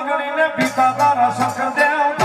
ਮੰਗਣੀ ਨੇ ਪੀਤਾ ਦਾ ਰਸ ਦੇਵ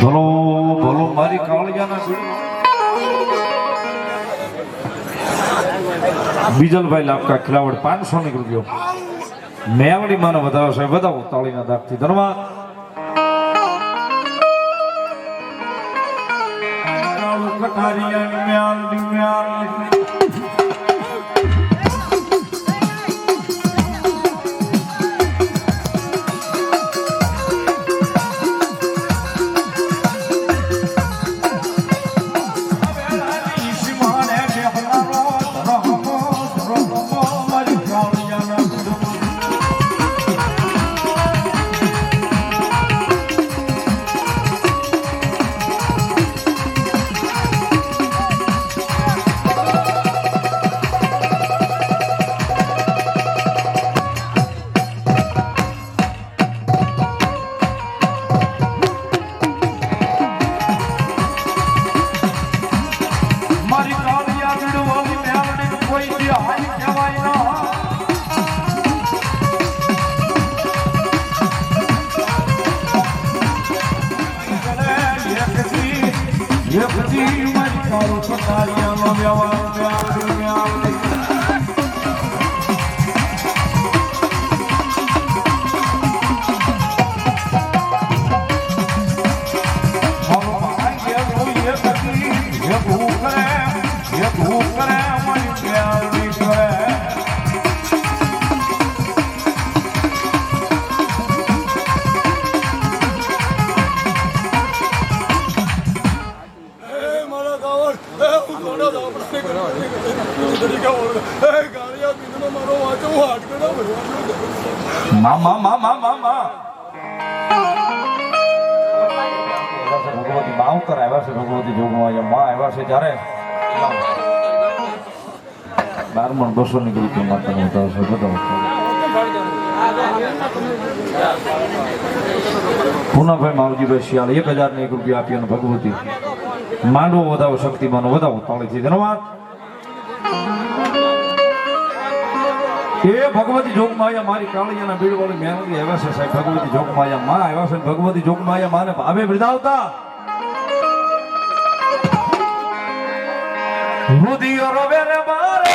ભલો ભલો મારી કાળિયાના બીજલભાઈ લાપકા ખિલાવડ પાંચસો ની રૂપિયો મેવડી માનો વધારો સાહેબ વધાવો તાળીના દાખથી ધનવા કટારિયા મ્યાલ મ્યાલ ये पति मत करो सतारियां मम्मी आवाज़ आवाज़ મામા મામા ભગવતી માવતર આવ્યા છે, ભગવતી જોગમાં માં આવ્યા છે ત્યારે બારમણ બસો ની માતા માતાનો વધારો છે બધા પૂનાભાઈ માવજીભાઈ શિયાળ એક હજાર ને એક રૂપિયા આપી અને ભગવતી માંડવો વધાવો શક્તિમાનો વધાવો. તાળીથી ધન્યવાદ એ ભગવતી જોગમાયા મારી કાળિયાના બીડવાળી મેલડી આવ્યા છે સાહેબ. ભગવતી જોગમાયા માં આવ્યા છે ભગવતી જોગમાયા માને ભાવે બિરદાવતા રુધિયો રવે રે મારે.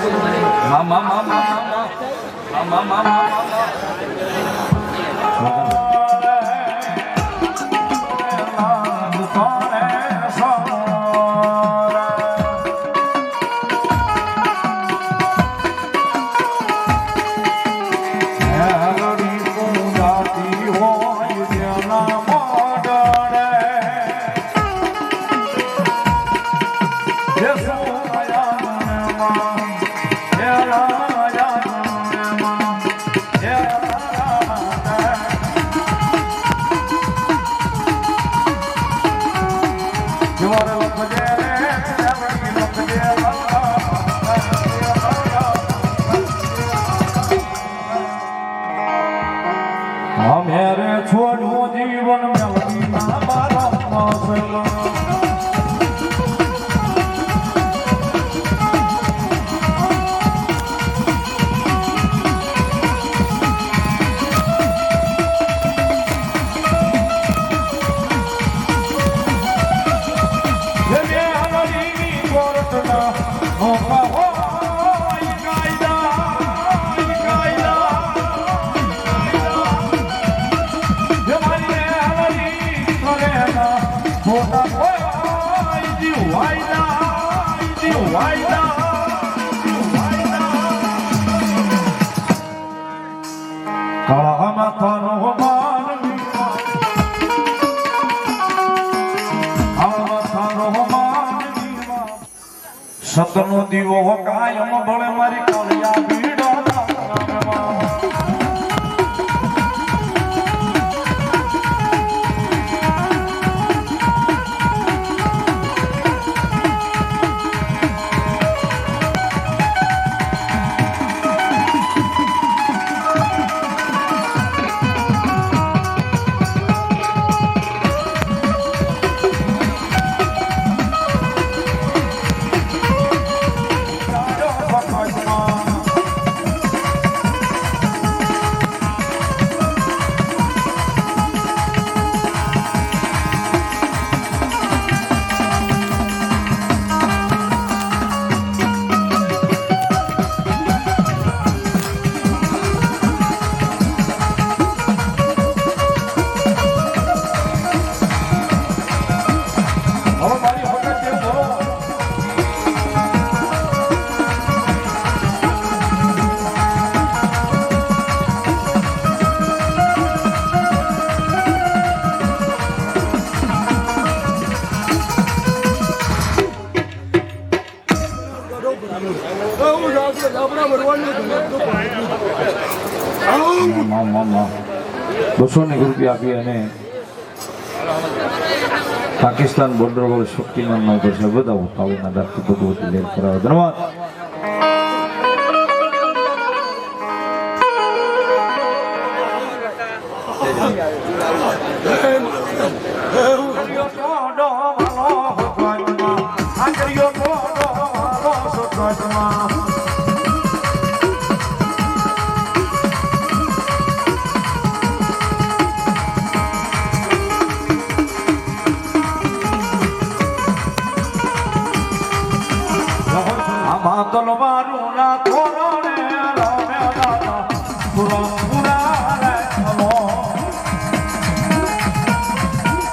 મામા મામા મામા મામા મામા મેરે સતનો દીવો કાયમ ભળે મારી કોલિયા ભીડ મામ, મામ, મામ. બસો ને રૂપિયા આપી અને પાકિસ્તાન બોર્ડર પર શક્તિમાન નો છે બતાવો તાળીના દાખલ ભગવતી લેર કરાવે ધન્યવાદ આમાં